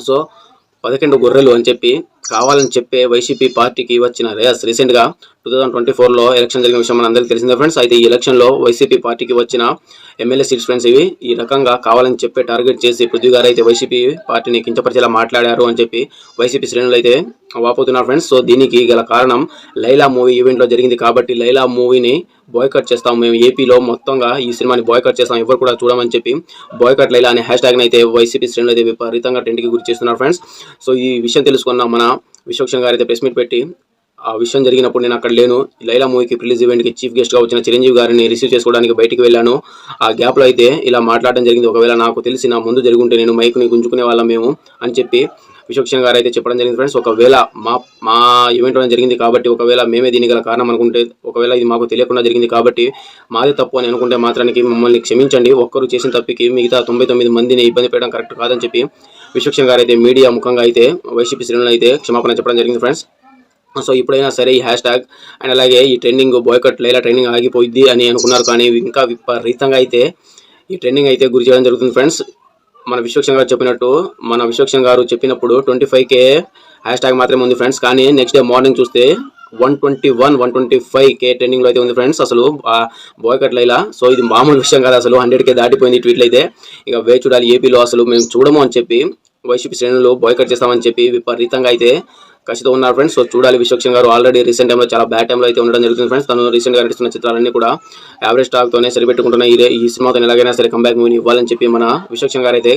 So పదకొండు గొర్రెలు అని చెప్పి కావాలని చెప్పే వైసీపీ పార్టీకి వచ్చిన రేస్ రీసెంట్గా టూ థౌసండ్ ట్వంటీ ఫోర్లో ఎలక్షన్ జరిగిన విషయం మనందరికీ తెలిసిందే ఫ్రెండ్స్. అయితే ఈ ఎలక్షన్లో వైసీపీ పార్టీకి వచ్చిన ఎమ్మెల్యే సీట్స్ ఫ్రెండ్స్ ఇవి ఈ రకంగా కావాలని చెప్పే టార్గెట్ చేసి పృథ్వీ గారు అయితే వైసీపీ పార్టీని కించపరిచేలా మాట్లాడారు అని చెప్పి వైసీపీ శ్రేణులు అయితే వాపోతున్నారు ఫ్రెండ్స్. సో దీనికి గల కారణం లైలా మూవీ ఈవెంట్లో జరిగింది కాబట్టి లైలా మూవీని బాయ్కట్ చేస్తాం. మేము ఏపీలో మొత్తంగా ఈ సినిమాని బాయ్కట్ చేస్తాం. ఎవరు కూడా చూడమని చెప్పి బాయ్కట్ లైలా అనే హ్యాష్ ట్యాగ్ని అయితే వైసీపీ శ్రేణులు అయితే విపరీతంగా టెంట్కి గురి చేస్తున్నారు ఫ్రెండ్స్. సో ఈ విషయం తెలుసుకున్న మన విశ్వక్షణ్ గారు అయితే ప్రెస్ మీట్ పెట్టి ఆ విషయం జరిగినప్పుడు నేను అక్కడ లేను. లైలా మూవీకి రిలీజ్ ఈవెంట్కి చీఫ్ గెస్ట్గా వచ్చిన చిరంజీవి గారిని రిసీవ్ చేసుకోవడానికి బయటికి వెళ్ళాను. ఆ గ్యాప్లో అయితే ఇలా మాట్లాడడం జరిగింది. ఒకవేళ నాకు తెలిసి నా ముందు జరుగుంటే నేను మైక్ని గుంజుకునే వాళ్ళం మేము అని చెప్పి విశ్వక్షణ గారు అయితే చెప్పడం జరిగింది ఫ్రెండ్స్. ఒకవేళ మా మా ఈవెంట్ జరిగింది కాబట్టి ఒకవేళ మేమే దీని గల కారణం అనుకుంటే ఒకవేళ ఇది మాకు తెలియకుండా జరిగింది కాబట్టి మాది తప్పు అని అనుకుంటే మాత్రానికి మమ్మల్ని క్షమించండి. ఒక్కరు చేసిన తప్పికి మిగతా తొంభై తొమ్మిది మందిని ఇబ్బంది పెట్టడం కరెక్ట్ కాదని చెప్పి విశ్వక్షణ గారు అయితే మీడియా ముఖంగా అయితే వైసీపీ శ్రేణులు అయితే క్షమాపణ చెప్పడం జరిగింది ఫ్రెండ్స్ సో ఇప్పుడైనా సరే ఈ హ్యాష్ ట్యాగ్ అండ్ అలాగే ఈ ట్రెండింగ్ బాయ్కట్ లైలా ట్రెండింగ్ ఆగిపోయింది అని అనుకున్నారు. కానీ ఇంకా విపరీతంగా అయితే ఈ ట్రెండింగ్ అయితే గురి చేయడం జరుగుతుంది ఫ్రెండ్స్ మన విశ్వక్షణ గారు చెప్పినట్టు మన విశ్వక్షణ గారు చెప్పినప్పుడు twenty five K hashtag మాత్రమే ఉంది ఫ్రెండ్స్ కానీ నెక్స్ట్ డే మార్నింగ్ చూస్తే one twenty one one twenty five K ట్రెండింగ్లో అయితే ఉంది ఫ్రెండ్స్ అసలు బాయ్కట్ సో ఇది మామూలు విషయం కాదు అసలు. హండ్రెడ్కే దాటిపోయింది ట్వీట్లు అయితే. ఇక వే చూడాలి ఏపీలో అసలు. మేము చూడము అని చెప్పి వైసీపీ శ్రేణులు బాయ్కట్ చేస్తామని చెప్పి విపరీతంగా అయితే ఖచ్చితంగా ఉన్నారు ఫ్రెండ్స్ సో చూడాలి విశ్వక్షన్ గారు. ఆల్రెడీ రీసెంట్ టైంలో చాలా బ్యాడ్ టైంలో అయితే ఉండడం జరుగుతుంది ఫ్రెండ్స్ తను రీసెంట్గా నటిస్తున్న చిత్రాలన్నీ కూడా యావరేజ్ స్టాక్తోనే సరిపెట్టుకుంటున్న ఈ ఈ సినిమాతో ఎలాగైనా సరే కంబ్యాక్ మూవీని ఇవ్వాలని చెప్పి మన విశ్వక్షన్ గారు అయితే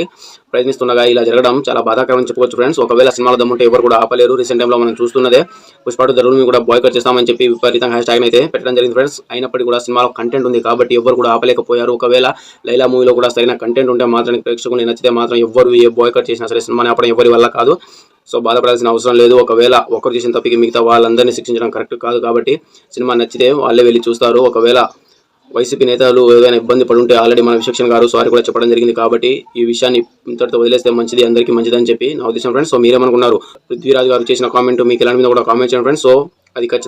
ప్రయత్నిస్తుండగా ఇలా జరగడం చాలా బాధాకరం చెప్పుకోవచ్చు ఫ్రెండ్స్ ఒకవేళ సినిమాలో దమ్ముంటే ఎవరు కూడా ఆపలేరు. రీసెంట్ టైంలో మనం చూస్తున్నదే. పుష్పాటు ధరువుని కూడా బాయ్కట్ చేస్తామని చెప్పి విపరీతంగా హ్యాష్ ట్యాగ్ అయితే పెట్టడం జరిగింది ఫ్రెండ్స్ అయినప్పటికీ కూడా సినిమాలో కంటెంట్ ఉంది కాబట్టి ఎవరు కూడా ఆపలేకపోయారు. ఒకవేళ లైలా మూవీలో కూడా సరైన కంటెంట్ ఉంటే మాత్రం ప్రేక్షకులు నచ్చితే మాత్రం ఎవరు ఏ బాయ్కట్ చేసినా సరే సినిమాని ఆపడం ఎవరి వల్ల కాదు. సో బాధపడాల్సిన అవసరం లేదు. ఒకవేళ ఒకరు చేసిన తప్పికి మిగతా వాళ్ళందరినీ శిక్షించడం కరెక్ట్ కాదు కాబట్టి సినిమా నచ్చితే వాళ్ళే వెళ్ళి చూస్తారు. ఒకవేళ వైసీపీ నేతలు ఏదైనా ఇబ్బంది పడుంటే ఆల్రెడీ మన విశక్షణ గారు సారీ కూడా చెప్పడం జరిగింది కాబట్టి ఈ విషయాన్ని ఇంతటితో వదిలేస్తే మంచిది అందరికీ మంచిదని చెప్పి నా ఉద్దేశం ఫ్రెండ్స్ సో మీరేమనుకున్నారు? పృథ్వీరాజ్ గారు చేసిన కామెంట్ మీకు ఎలాంటి మీద కూడా కామెంట్ చేయండి ఫ్రెండ్స్ సో అది ఖచ్చితంగా